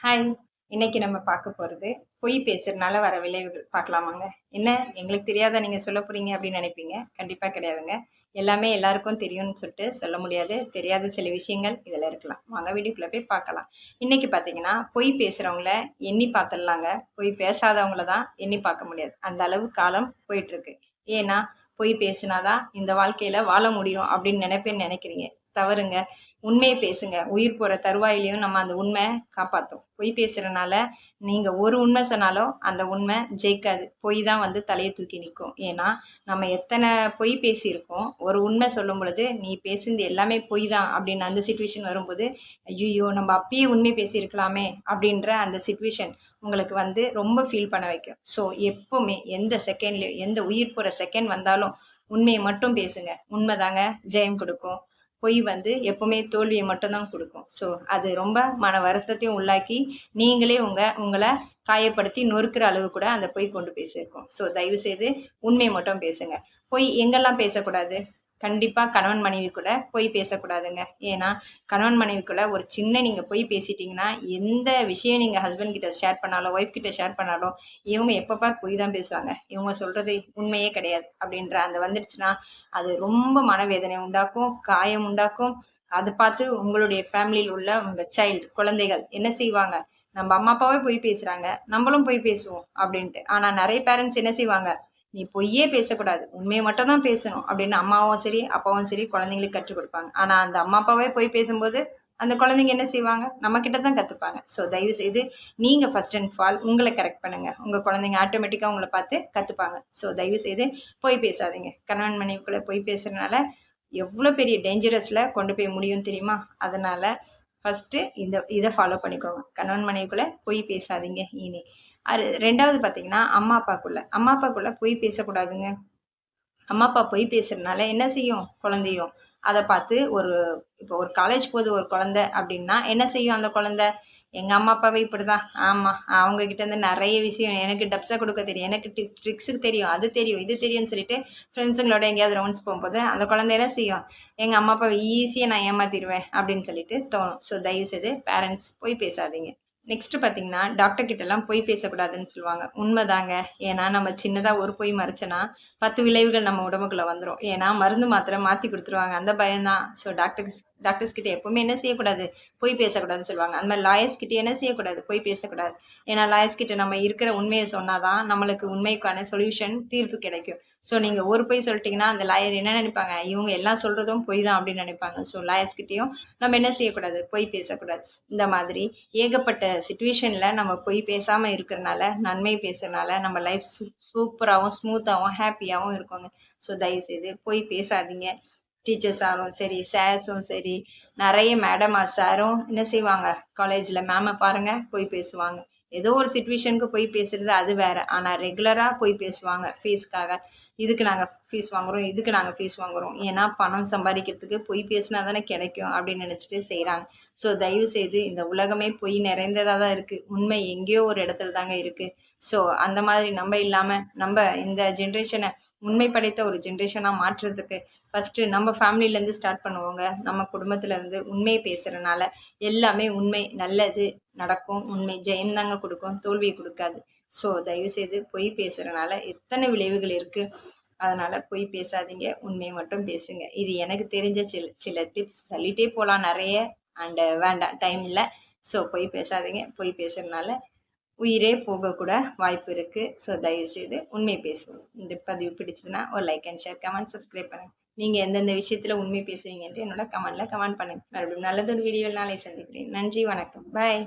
Hi இன்னைக்கு நம்ம பார்க்க போகிறது பொய் பேசுறதுனால வர விளைவுகள். பார்க்கலாமாங்க? என்ன? எங்களுக்கு தெரியாத நீங்கள் சொல்ல போகிறீங்க அப்படின்னு நினைப்பீங்க? கண்டிப்பாக கிடையாதுங்க. எல்லாமே எல்லாருக்கும் தெரியும்னு சொல்லிட்டு சொல்ல முடியாது. தெரியாத சில விஷயங்கள் இதில் இருக்கலாம். வாங்க வீடியோக்குள்ளே போய் பார்க்கலாம். இன்றைக்கி பார்த்தீங்கன்னா பொய் பேசுகிறவங்கள எண்ணி பார்த்துடலாங்க. பொய் பேசாதவங்கள தான் எண்ணி பார்க்க முடியாது. அந்த அளவு காலம் போயிட்டுருக்கு ஏன்னா பொய் பேசினாதான் இந்த வாழ்க்கையில் வாழ முடியும் அப்படின்னு நினைப்பேன்னு நினைக்கிறீங்க. தவறுங்க. உண்மையை பேசுங்க. உயிர் போகிற தருவாயிலையும் நம்ம அந்த உண்மை காப்பாற்றும் பொய் பேசுகிறனால நீங்கள் ஒரு உண்மை சொன்னாலும் அந்த உண்மை ஜெயிக்காது. பொய் தான் வந்து தலையை தூக்கி நிற்கும். ஏன்னா நம்ம எத்தனை பொய் பேசியிருக்கோம் ஒரு உண்மை சொல்லும் பொழுது நீ பேசுனது எல்லாமே பொய் தான் அப்படின்னு அந்த சுச்சுவேஷன் வரும்போது ஐயோ நம்ம அப்பயே உண்மை பேசியிருக்கலாமே அப்படின்ற அந்த சுச்சுவேஷன் உங்களுக்கு வந்து ரொம்ப ஃபீல் பண்ண வைக்கும். ஸோ எப்போவுமே எந்த செகண்ட்லேயும் எந்த உயிர் போகிற செகண்ட் வந்தாலும் உண்மையை மட்டும் பேசுங்க. உண்மை தாங்க ஜெயம் கொடுக்கும். பொய் வந்து எப்போவுமே தோல்வியை மட்டும்தான் கொடுக்கும். ஸோ அது ரொம்ப மன வருத்தத்தையும் உள்ளாக்கி நீங்களே உங்கள் உங்களை காயப்படுத்தி நொறுக்கிற அளவு கூட அந்த பொய் கொண்டு பேசியிருக்கோம். ஸோ தயவுசெய்து உண்மையை மட்டும் பேசுங்க. பொய் எங்கெல்லாம் பேசக்கூடாது? கண்டிப்பாக கணவன் மனைவிக்குள்ளே போய் பேசக்கூடாதுங்க. ஏன்னா கணவன் மனைவிக்குள்ள ஒரு சின்ன நீங்கள் போய் பேசிட்டீங்கன்னா எந்த விஷயம் நீங்கள் ஹஸ்பண்ட் கிட்ட ஷேர் பண்ணாலும் ஒய்ஃப் கிட்ட ஷேர் பண்ணாலும் இவங்க எப்பப்பா போய் பொய் தான் பேசுவாங்க. இவங்க சொல்கிறது உண்மையே கிடையாது. அப்படின்ற அந்த வந்துடுச்சுன்னா அது ரொம்ப மனவேதனை உண்டாக்கும் காயம் உண்டாக்கும். அதை பார்த்து உங்களுடைய ஃபேமிலியில் உள்ள உங்கள் சைல்டு குழந்தைகள் என்ன செய்வாங்க? நம்ம அம்மா அப்பாவே போய் பேசுகிறாங்க நம்மளும் பொய் பேசுவோம் அப்படின்ட்டு. ஆனால் நிறைய பேரண்ட்ஸ் என்ன செய்வாங்க? நீ பொய்யே பேசக்கூடாது. உண்மையை மட்டும் தான் பேசணும். அப்படின்னு அம்மாவும் சரி அப்பாவும் சரி குழந்தைங்களுக்கு கற்றுக் கொடுப்பாங்க. ஆனால் அந்த அம்மா அப்பாவே போய் பேசும்போது அந்த குழந்தைங்க என்ன செய்வாங்க? நம்ம கிட்ட தான் கற்றுப்பாங்க ஸோ தயவு செய்து நீங்கள் ஃபர்ஸ்ட் அண்ட் ஃபால் உங்களை கரெக்ட் பண்ணுங்கள் உங்கள் குழந்தைங்க ஆட்டோமேட்டிக்காக உங்களை பார்த்து கற்றுப்பாங்க ஸோ தயவு செய்து பொய் பேசாதீங்க. கணவன் மனைவிக்குள்ளே பொய் பேசுகிறனால எவ்வளோ பெரிய டேஞ்சரஸில் கொண்டு போய் முடியும் தெரியுமா? அதனால் ஃபஸ்ட்டு இந்த இதை ஃபாலோ பண்ணிக்கோங்க. கணவன் மனைவிக்குள்ளே பொய் பேசாதீங்க இனி. அது ரெண்டாவது பார்த்தீங்கன்னா அம்மா அப்பாக்குள்ள. அம்மா அப்பாக்குள்ள பொய் பேசக்கூடாதுங்க. அம்மா அப்பா பொய் பேசுறதுனால என்ன செய்யும் குழந்தையும்? அதை பார்த்து ஒரு இப்போ ஒரு காலேஜ் போகுது ஒரு குழந்த அப்படின்னா என்ன செய்யும் அந்த குழந்த? எங்கள் அம்மா அப்பாவே இப்படி தான் ஆமாம் அவங்கக்கிட்டேருந்து நிறைய விஷயம் எனக்கு டப்ஸாக கொடுக்க தெரியும். எனக்கு டிக் ட்ரிக்ஸுக்கு தெரியும். அது தெரியும் இது தெரியும்னு சொல்லிட்டு ஃப்ரெண்ட்ஸுங்களோட எங்கேயாவது ரவுண்ட்ஸ் போகும்போது அந்த குழந்தை என்ன செய்யும்? எங்கள் அம்மா அப்பாவை ஈஸியாக நான் ஏமாற்றிடுவேன் அப்படின்னு சொல்லிட்டு தோணும். ஸோ தயவுசெய்து பேரண்ட்ஸ் போய் பேசாதீங்க. நெக்ஸ்ட்டு பார்த்தீங்கன்னா டாக்டர் கிட்டலாம் பொய் பேசக்கூடாதுன்னு சொல்லுவாங்க. உண்மைதாங்க. ஏன்னா நம்ம சின்னதாக ஒரு பொய் மறைச்சோன்னா பத்து விளைவுகள் நம்ம உடம்புக்குள்ளே வந்துடும் ஏன்னா மருந்து மாத்திரை மாற்றி கொடுத்துருவாங்க. அந்த பயம்தான். ஸோ டாக்டர் டாக்டர்ஸ் கிட்டே எப்போவுமே என்ன செய்யக்கூடாது? பொய் பேசக்கூடாதுன்னு சொல்லுவாங்க. அந்த மாதிரி லாயர்ஸ் கிட்டே என்ன செய்யக்கூடாது? பொய் பேசக்கூடாது. ஏன்னா லாயர்ஸ் கிட்ட நம்ம இருக்கிற உண்மையை சொன்னால் தான் நம்மளுக்கு உண்மைக்கான சொல்யூஷன் தீர்ப்பு கிடைக்கும். ஸோ நீங்கள் ஒரு பொய் சொல்லிட்டீங்கன்னா அந்த லாயர் என்ன நினைப்பாங்க? இவங்க எல்லாம் சொல்கிறதும் பொய் தான் அப்படின்னு நினைப்பாங்க. ஸோ லாயர்ஸ் கிட்டேயும் நம்ம என்ன செய்யக்கூடாது? பொய் பேசக்கூடாது. இந்த மாதிரி ஏகப்பட்ட சுச்சுவேஷனில் நம்ம பொய் பேசாமல் இருக்கிறனால நன்மை பேசுகிறனால நம்ம லைஃப் சூ சூப்பராகவும் ஸ்மூத்தாகவும் ஹாப்பியாகவும் இருக்கோங்க. ஸோ தயவுசெய்து பொய் பேசாதீங்க. டீச்சர்ஸாலும் சரி சார்ஸும் சரி நிறைய மேடமா சாரும் என்ன செய்வாங்க? காலேஜில் மேமை பாருங்கள் போய் பேசுவாங்க. ஏதோ ஒரு சுச்சுவேஷனுக்கு போய் பேசுகிறது அது வேறு. ஆனால் ரெகுலராக போய் பேசுவாங்க ஃபீஸ்க்காக இதுக்கு நாங்கள் ஃபீஸ் வாங்குகிறோம் இதுக்கு நாங்கள் ஃபீஸ் வாங்குகிறோம் ஏன்னா பணம் சம்பாதிக்கிறதுக்கு பொய் பேசினா தானே கிடைக்கும் அப்படின்னு நினச்சிட்டு செய்கிறாங்க ஸோ தயவு செய்து இந்த உலகமே பொய் நிறைந்ததாக தான் இருக்குது உண்மை எங்கேயோ ஒரு இடத்துல தாங்க இருக்குது ஸோ அந்த மாதிரி நம்ம இல்லாமல் நம்ம இந்த ஜென்ரேஷனை உண்மை படைத்த ஒரு ஜென்ரேஷனாக மாற்றுறதுக்கு ஃபஸ்ட்டு நம்ம ஃபேமிலிலேருந்து ஸ்டார்ட் பண்ணுவோங்க. நம்ம குடும்பத்துலேருந்து உண்மையை பேசுகிறனால எல்லாமே உண்மை நல்லது நடக்கும். உண்மை ஜெயம்தாங்க கொடுக்கும். தோல்வியை கொடுக்காது. ஸோ தயவுசெய்து பொய் பேசுகிறனால எத்தனை விளைவுகள் இருக்குது அதனால் பொய் பேசாதீங்க. உண்மையை மட்டும் பேசுங்க. இது எனக்கு தெரிஞ்ச சில சில டிப்ஸ் சொல்லிகிட்டே போகலாம் நிறைய. அண்டு வேண்டாம் டைம் இல்லை. ஸோ பொய் பேசாதீங்க. பொய் பேசுகிறனால உயிரே போகக்கூட வாய்ப்பு இருக்குது ஸோ தயவுசெய்து உண்மை பேசுவோம் இந்த பதிவு பிடிச்சதுன்னா ஒரு like and share comment subscribe பண்ணுங்கள் நீங்கள் எந்தெந்த விஷயத்தில் உண்மை பேசுவீங்கன்ட்டு என்னோட கமெண்ட்டில் கமெண்ட் பண்ணுங்கள் மறுபடியும் நல்லதொரு வீடியோ நாளை சந்திக்கிறேன். நன்றி வணக்கம். பாய்